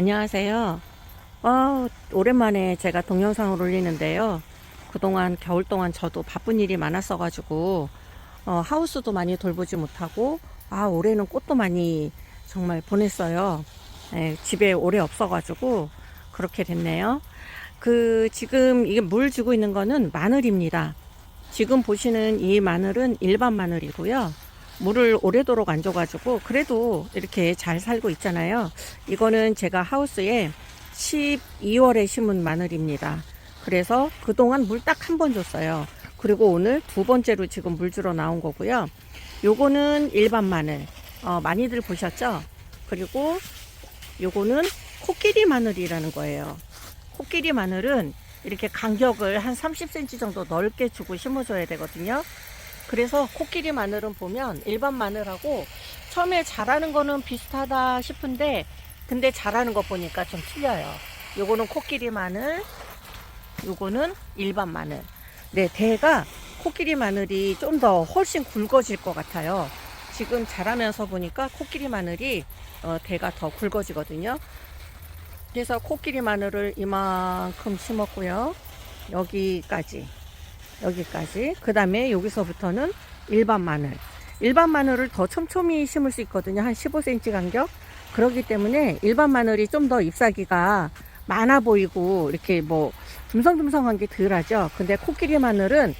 안녕하세요. 어, 오랜만에 제가 동영상을 올리는데요. 그동안 겨울 동안 저도 바쁜 일이 많았어가지고, 어, 하우스도 많이 돌보지 못하고, 아, 올해는 꽃도 많이 정말 보냈어요. 예, 집에 오래 없어가지고, 그렇게 됐네요. 그, 지금 이게 물 주고 있는 거는 마늘입니다. 지금 보시는 이 마늘은 일반 마늘이고요. 물을 오래도록 안 줘가지고 그래도 이렇게 잘 살고 있잖아요. 이거는 제가 하우스에 12월에 심은 마늘입니다. 그래서 그동안 물 딱 한 번 줬어요. 그리고 오늘 두 번째로 지금 물 주러 나온 거고요. 요거는 일반 마늘. 어, 많이들 보셨죠? 그리고 요거는 코끼리 마늘이라는 거예요. 코끼리 마늘은 이렇게 간격을 한 30cm 정도 넓게 주고 심어줘야 되거든요. 그래서 코끼리 마늘은 보면 일반 마늘하고 처음에 자라는 거는 비슷하다 싶은데 근데 자라는 거 보니까 좀 틀려요. 요거는 코끼리 마늘, 요거는 일반 마늘. 네, 대가 코끼리 마늘이 좀 더 훨씬 굵어질 것 같아요. 지금 자라면서 보니까 코끼리 마늘이 어, 대가 더 굵어지거든요. 그래서 코끼리 마늘을 이만큼 심었고요. 여기까지. 여기까지. 그 다음에 여기서부터는 일반 마늘. 일반 마늘을 더 촘촘히 심을 수 있거든요. 한 15cm 간격. 그렇기 때문에 일반 마늘이 좀 더 잎사귀가 많아 보이고 이렇게 뭐 듬성듬성한 게 덜하죠. 근데 코끼리 마늘은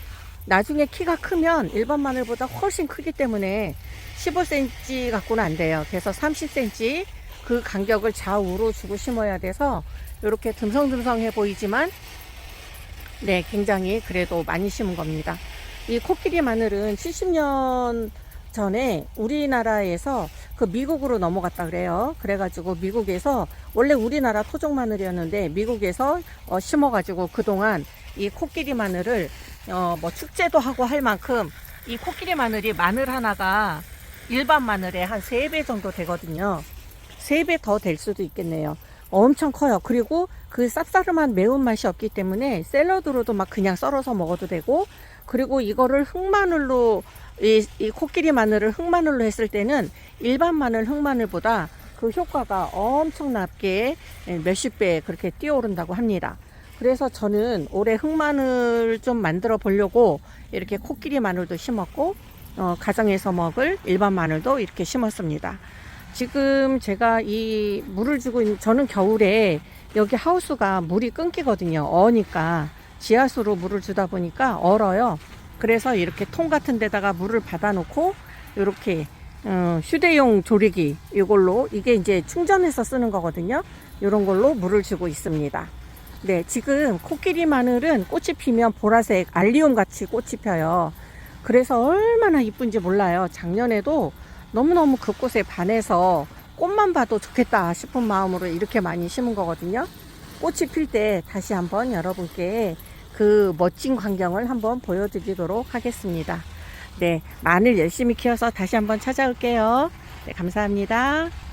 나중에 키가 크면 일반 마늘보다 훨씬 크기 때문에 15cm 갖고는 안 돼요. 그래서 30cm 그 간격을 좌우로 주고 심어야 돼서 이렇게 듬성듬성해 보이지만 네, 굉장히 그래도 많이 심은 겁니다. 이 코끼리 마늘은 70년 전에 우리나라에서 그 미국으로 넘어갔다 그래요. 그래가지고 미국에서 원래 우리나라 토종 마늘이었는데 미국에서 어, 심어가지고 그동안 이 코끼리 마늘을 어, 뭐 축제도 하고 할 만큼 이 코끼리 마늘이 마늘 하나가 일반 마늘의 한 3배 정도 되거든요. 3배 더 될 수도 있겠네요. 엄청 커요. 그리고 그 쌉싸름한 매운맛이 없기 때문에 샐러드로도 막 그냥 썰어서 먹어도 되고 그리고 이거를 흑마늘로 이, 이 코끼리 마늘을 흑마늘로 했을 때는 일반 마늘 흑마늘보다 그 효과가 엄청나게 몇십 배 그렇게 뛰어오른다고 합니다. 그래서 저는 올해 흑마늘 좀 만들어 보려고 이렇게 코끼리 마늘도 심었고 어, 가정에서 먹을 일반 마늘도 이렇게 심었습니다. 지금 제가 이 물을 주고 있는 저는 겨울에 여기 하우스가 물이 끊기거든요. 어니까 지하수로 물을 주다 보니까 얼어요. 그래서 이렇게 통 같은 데다가 물을 받아 놓고 이렇게 어, 휴대용 조리기 이걸로 이게 이제 충전해서 쓰는 거거든요. 이런 걸로 물을 주고 있습니다. 네, 지금 코끼리 마늘은 꽃이 피면 보라색 알리움 같이 꽃이 펴요. 그래서 얼마나 이쁜지 몰라요. 작년에도 너무너무 그 꽃에 반해서 꽃만 봐도 좋겠다 싶은 마음으로 이렇게 많이 심은 거거든요. 꽃이 필 때 다시 한번 여러분께 그 멋진 광경을 한번 보여드리도록 하겠습니다. 네, 마늘 열심히 키워서 다시 한번 찾아올게요. 네, 감사합니다.